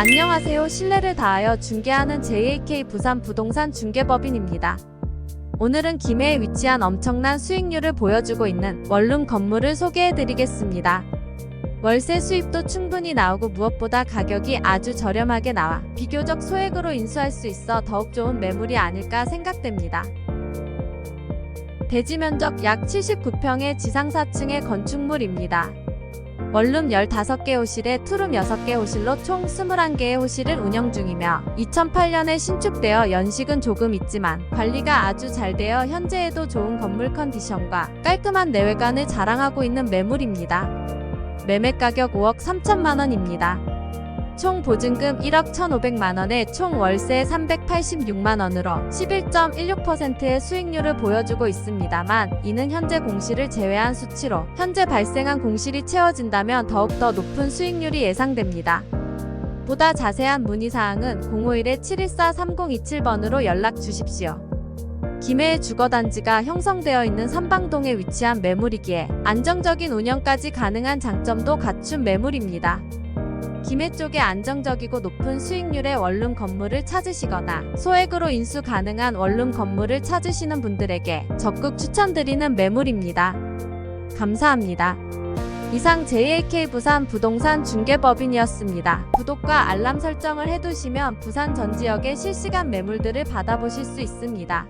안녕하세요. 신뢰를 다하여 중개하는 JAK 부산 부동산 중개법인입니다. 오늘은 김해에 위치한 엄청난 수익률을 보여주고 있는 원룸 건물을 소개해 드리겠습니다. 월세 수입도 충분히 나오고 무엇보다 가격이 아주 저렴하게 나와 비교적 소액으로 인수할 수 있어 더욱 좋은 매물이 아닐까 생각됩니다. 대지 면적 약 79평의 지상 4층의 건축물입니다. 원룸 15개 호실에 투룸 6개 호실로 총 21개의 호실을 운영 중이며 2008년에 신축되어 연식은 조금 있지만 관리가 아주 잘 되어 현재에도 좋은 건물 컨디션과 깔끔한 내외관을 자랑하고 있는 매물입니다. 매매 가격 5억 3천만 원입니다. 총 보증금 1억 1,500만원에 총 월세 386만원으로 11.16%의 수익률을 보여주고 있습니다만 이는 현재 공실을 제외한 수치로 현재 발생한 공실이 채워진다면 더욱더 높은 수익률이 예상됩니다. 보다 자세한 문의사항은 051-714-3027번으로 연락 주십시오. 김해의 주거단지가 형성되어 있는 삼방동에 위치한 매물이기에 안정적인 운영까지 가능한 장점도 갖춘 매물입니다. 김해 쪽에 안정적이고 높은 수익률의 원룸 건물을 찾으시거나 소액으로 인수 가능한 원룸 건물을 찾으시는 분들에게 적극 추천드리는 매물입니다. 감사합니다. 이상 JAK 부산 부동산 중개법인이었습니다. 구독과 알람 설정을 해두시면 부산 전 지역의 실시간 매물들을 받아보실 수 있습니다.